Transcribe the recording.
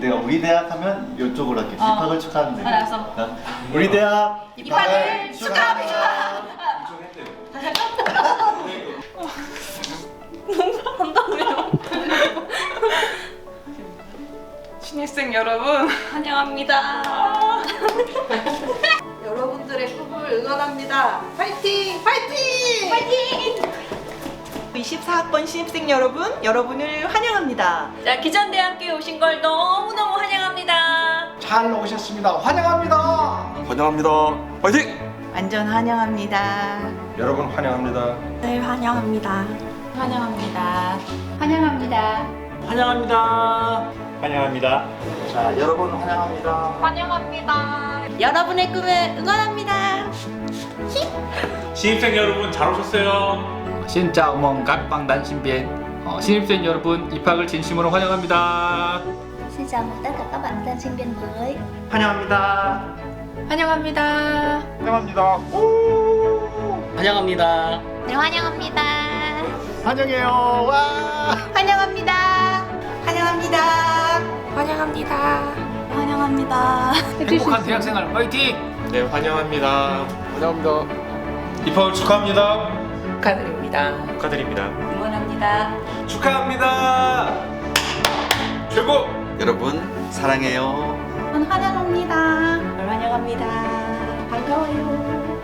내가 우리 대학 하면 이쪽으로 할게. 어. 입학을 축하하는 데 알았어. 우리 대학 입학을 축하합니다. 다시 할까? 뭔가 한다고요? 신입생 여러분 환영합니다. 여러분들의 꿈을 응원합니다 파이팅 24학번 신입생 여러분 여러분을 환영합니다 자, 기전대학교에 오신 걸 너무너무 환영합니다. 잘 오셨습니다. 환영합니다. 환영합니다. 화이팅! 완전 환영합니다 여러분 환영합니다. 네, 환영합니다. 환영합니다. 환영합니다. 환영합니다. 환영합니다. 자, 여러분 환영합니다. 환영합니다. 여러분의 꿈을 응원합니다. 신입생 여러분 잘 오셨어요. Bạn đang sinh viên. Ờ, 신입생 여러분 입학을 진심으로 환영합니다. Xin chào mừng tất cả các bạn tân sinh viên mới. 환영합니다. 환영합니다. 환영합니다. 환영합니다. 네, 환영합니다. 환영해요. 와. 환영합니다. 환영합니다. 환영합니다. 환영합니다. 행복한 대학생활 화이팅! 네 환영합니다. 환영합니다. 입학을 축하합니다. 축하드립니다. 축하드립니다. 응원합니다. 축하합니다. 최고. 여러분 사랑해요. 환영합니다. 환영합니다. 반가워요.